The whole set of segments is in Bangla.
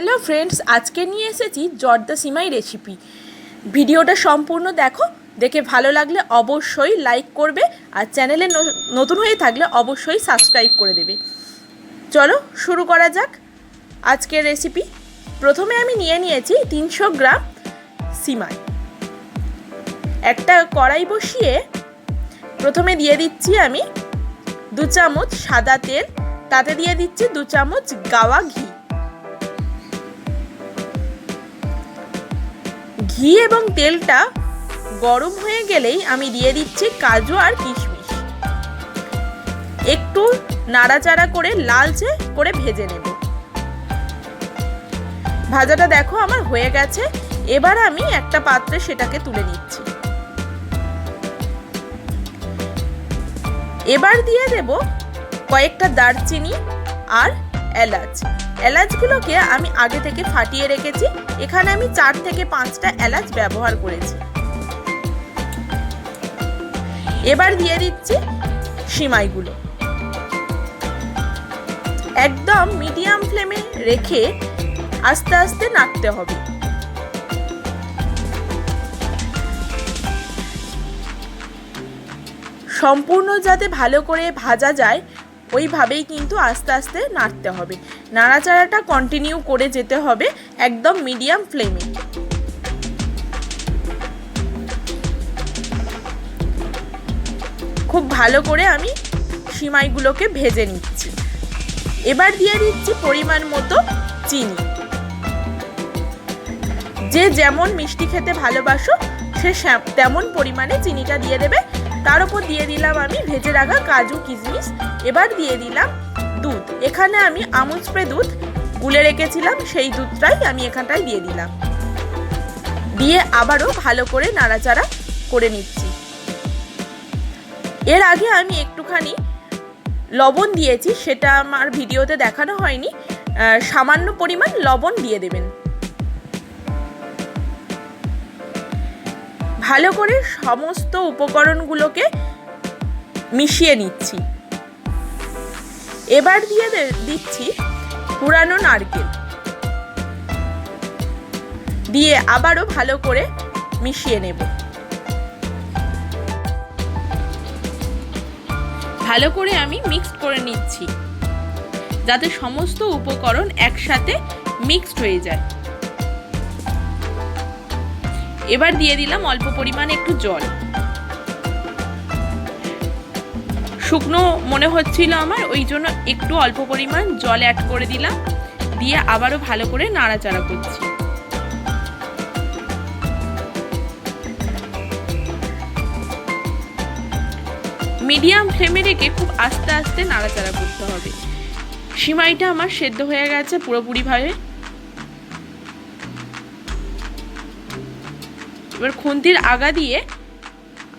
হ্যালো ফ্রেন্ডস আজকে নিয়ে এসেছি জর্দা সিমাই রেসিপি ভিডিওটা সম্পূর্ণ দেখো, দেখে ভালো লাগলে অবশ্যই লাইক করবে আর চ্যানেলে নতুন হয়ে থাকলে অবশ্যই সাবস্ক্রাইব করে দেবে। চলো শুরু করা যাক আজকের রেসিপি প্রথমে আমি নিয়ে নিয়েছি তিনশো গ্রাম সিমাই। একটা কড়াই বসিয়ে প্রথমে দিয়ে দিচ্ছি আমি দু চামচ সাদা তেল, তাতে দিয়ে দিচ্ছি দু চামচ গাওয়া ঘি। ঘি এবং তেলটা গরম হয়ে গেলেই আমি দিয়ে দিচ্ছি কাজু আর কিশমিশ। একটু নাড়াচাড়া করে লালচে করে ভেজে নেব। ভাজাটা দেখো আমার হয়ে গেছে। এবার আমি একটা পাত্রে সেটাকে তুলে নিচ্ছি। এবার দিয়ে দেব কয়েকটা দারচিনি আর এলাচ। এলাচগুলোকে আমি আগে থেকে ফাটিয়ে রেখেছি। এখানে আমি চার থেকে পাঁচটা এলাচ ব্যবহার করেছি। এবার দিয়ে দিচ্ছি সিমাইগুলো। একদম মিডিয়াম ফ্লেমে রেখে আস্তে আস্তে নাড়তে হবে। সম্পূর্ণ যাতে ভালো করে ভাজা যায় ওইভাবেই কিন্তু আস্তে আস্তে নাড়তে হবে। নাড়াচাড়াটা কন্টিনিউ করে যেতে হবে একদম মিডিয়াম ফ্লেমে খুব ভালো করে আমি সিমাইগুলোকে ভেজে নিচ্ছি। এবার দিয়ে দিচ্ছি পরিমাণ মতো চিনি। যে যেমন মিষ্টি খেতে ভালোবাসো, সে তেমন পরিমাণে চিনিটা দিয়ে দেবে। তার উপর দিয়ে দিলাম আমি ভেজে রাখা কাজু কিশমিশ। এবার দিয়ে দিলাম দুধ। এখানে আমি আমুল স্প্রে দুধ গুলে রেখেছিলাম, সেই দুধটাই আমি এখানটায় দিয়ে দিলাম। দিয়ে আবারও ভালো করে নাড়াচাড়া করে নিচ্ছি। এর আগে আমি একটুখানি লবণ দিয়েছি, সেটা আমার ভিডিওতে দেখানো হয়নি। সামান্য পরিমাণ লবণ দিয়ে দেবেন। ভালো করে সমস্ত উপকরণগুলোকে মিশিয়ে নিচ্ছি। এবার দিয়ে দিচ্ছি পুরানো নারকেল। দিয়ে আবারও ভালো করে মিশিয়ে নেব। ভালো করে আমি মিক্স করে নিচ্ছি। যাতে সমস্ত উপকরণ একসাথে মিক্সড হয়ে যায়। এবার দিয়ে দিলাম অল্প পরিমাণে একটু জল। শুকনো মনে হচ্ছিল আমার, ওই জন্য একটু অল্প পরিমাণ জল অ্যাড করে দিলাম, দিয়ে আবারও ভালো করে নাড়াচাড়া করছি। মিডিয়াম ফ্লেমে রেখে খুব আস্তে আস্তে নাড়াচাড়া করতে হবে। সিমাইটা আমার সেদ্ধ হয়ে গেছে পুরোপুরিভাবে। এবার খুন্তির আগা দিয়ে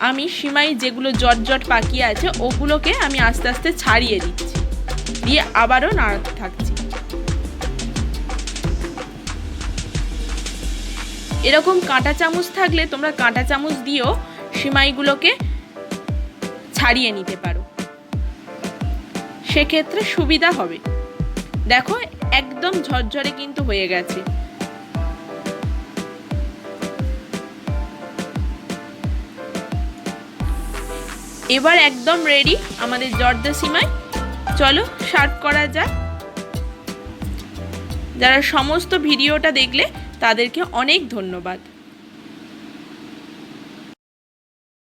আমি সিমাই যেগুলো জট জট পাকিয়ে আছে, ওগুলোকে আমি আস্তে আস্তে ছাড়িয়ে দিচ্ছি। দিয়ে আবারও নাড়াতে থাকছি। এরকম কাঁটা চামচ থাকলে তোমরা কাঁটা চামচ দিয়েও সিমাইগুলোকে ছাড়িয়ে নিতে পারো। সেক্ষেত্রে সুবিধা হবে। দেখো, একদম ঝরঝরে কিন্তু হয়ে গেছে। এবার একদম রেডি আমাদের জর্দা সিমাই। চলো সার্ভ করা যাক। যারা সমস্ত ভিডিওটা দেখলে তাদেরকে অনেক ধন্যবাদ।